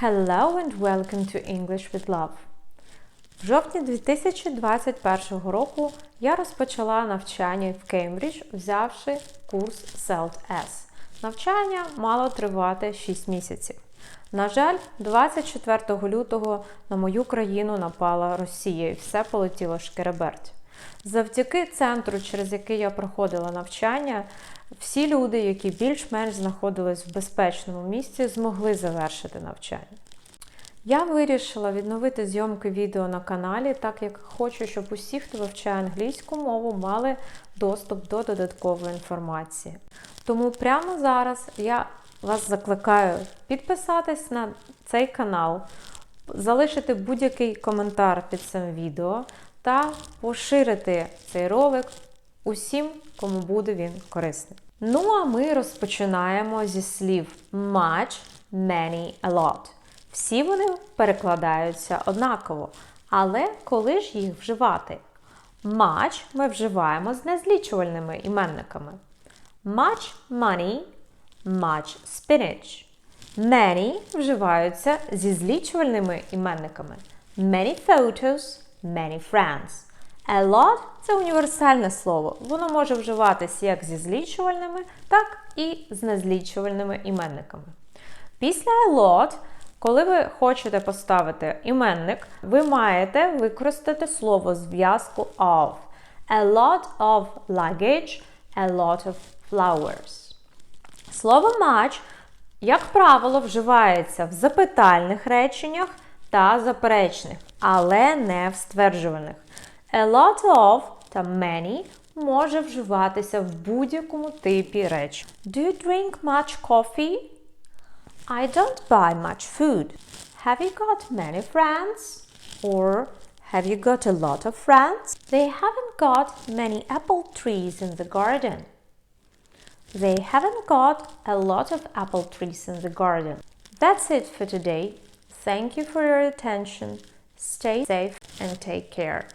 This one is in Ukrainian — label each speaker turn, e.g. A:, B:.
A: Hello and welcome to English with Love. В жовтні 2021 року я розпочала навчання в Кембридж, взявши курс CELT-S. Навчання мало тривати 6 місяців. На жаль, 24 лютого на мою країну напала Росія і все полетіло шкереберть. Завдяки центру, через який я проходила навчання, всі люди, які більш-менш знаходились в безпечному місці, змогли завершити навчання. Я вирішила відновити зйомки відео на каналі, так як хочу, щоб усі, хто вивчає англійську мову, мали доступ до додаткової інформації. Тому прямо зараз я вас закликаю підписатись на цей канал, залишити будь-який коментар під цим відео та поширити цей ролик усім, кому буде він корисний. Ну а ми розпочинаємо зі слів much, many, a lot. Всі вони перекладаються однаково, але коли ж їх вживати? Much ми вживаємо з незлічувальними іменниками. Much money, much spinach. Many вживаються зі злічувальними іменниками. Many photos, many friends. A lot це універсальне слово. Воно може вживатись як зі злічувальними, так і з незлічувальними іменниками. Після a lot, коли ви хочете поставити іменник, ви маєте використати слово зв'язку of. A lot of luggage, a lot of flowers. Слово much, як правило, вживається в запитальних реченнях та заперечних, але не в стверджувальних. A lot of та many може вживатися в будь-якому типі речень. Do you drink much coffee? I don't buy much food. Have you got many friends? Or have you got a lot of friends? They haven't got many apple trees in the garden. They haven't got a lot of apple trees in the garden. That's it for today. Thank you for your attention. Stay safe and take care.